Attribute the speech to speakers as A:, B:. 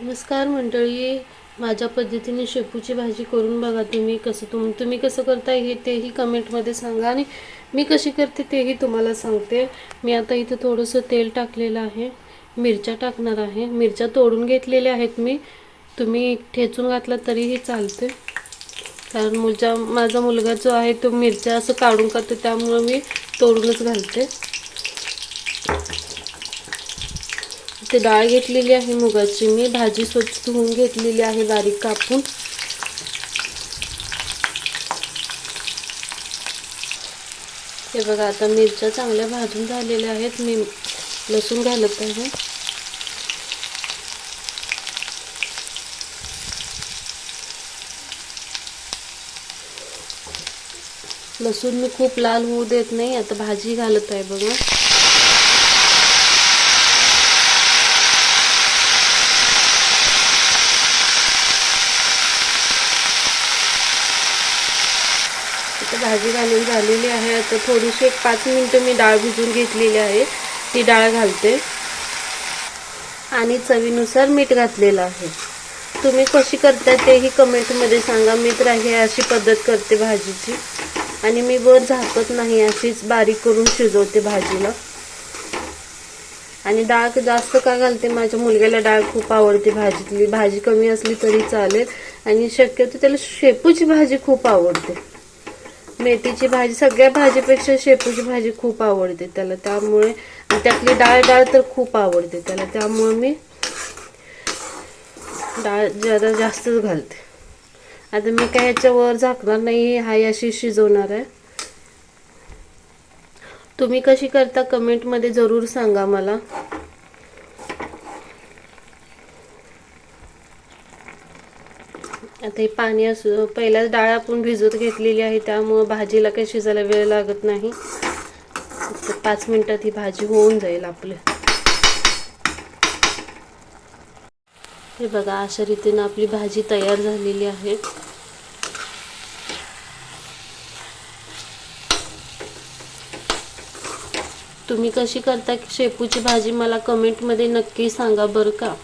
A: नमस्कार मंडळी. माझ्या पद्धतीने शेपूची भाजी करून बघा तुम्ही कसं तुम तुम्ही कसं करताय हे तेही कमेंटमध्ये सांगा आणि मी कशी करते तेही तुम्हाला सांगते. मी आता इथं थोडंसं तेल टाकलेलं आहे. मिरच्या टाकणार आहे. मिरच्या तोडून घेतलेल्या आहेत मी. तुम्ही ठेचून घातला तरीही चालते. कारण मुलगा माझा मुलगा जो आहे तो मिरच्या असं काढून खातो त्यामुळं मी तोडूनच घालते. ते डाळ घेतलेली आहे मुगाची. मी भाजी स्वच्छ धुवून घेतलेली आहे. बारीक कापून. हे बघा आता मिरच्या चांगल्या भाजून झालेल्या आहेत. मी लसूण घालत आहे. लसूण मी खूप लाल होऊ देत नाही. आता भाजी घालत आहे बघा. भाजी घालून झालेली आहे. आता थोडीशी एक पाच मिनटं मी डाळ भिजून घेतलेली आहे. ती डाळ घालते. आणि चवीनुसार मीठ घातलेलं आहे. तुम्ही कशी करता तेही कमेंटमध्ये सांगा. मी तर हे अशी पद्धत करते भाजीची. आणि मी वर झाकत नाही अशीच बारीक करून शिजवते भाजीला. आणि डाळ जास्त का घालते? माझ्या मुलग्याला डाळ खूप आवडते भाजीतली. भाजी कमी असली तरी चालेल. आणि शक्यतो त्याला शेपूची भाजी खूप आवडते. मेथीची भाजी सगळ्या भाजीपेक्षा शेपूची भाजी खूप आवडते त्याला. त्यामुळे त्यातली डाळ डाळ तर खूप आवडते त्याला. त्यामुळे मी डाळ जरा जास्तच घालते. आता मी काय याच्यावर झाकणार नाही हाय अशी शिजवणार आहे. तुम्ही कशी करता कमेंटमध्ये जरूर सांगा मला. आता हे पाणी असू पहिल्याच डाळ आपण भिजवत घेतलेली आहे त्यामुळं भाजीला काही शिजायला वेळ लागत नाही. पाच मिनिटात ही भाजी होऊन जाईल आपली. हे बघा अशा रीतीनं आपली भाजी तयार झालेली आहे. तुम्ही कशी करता शेपूची भाजी मला कमेंटमध्ये नक्की सांगा बरं का.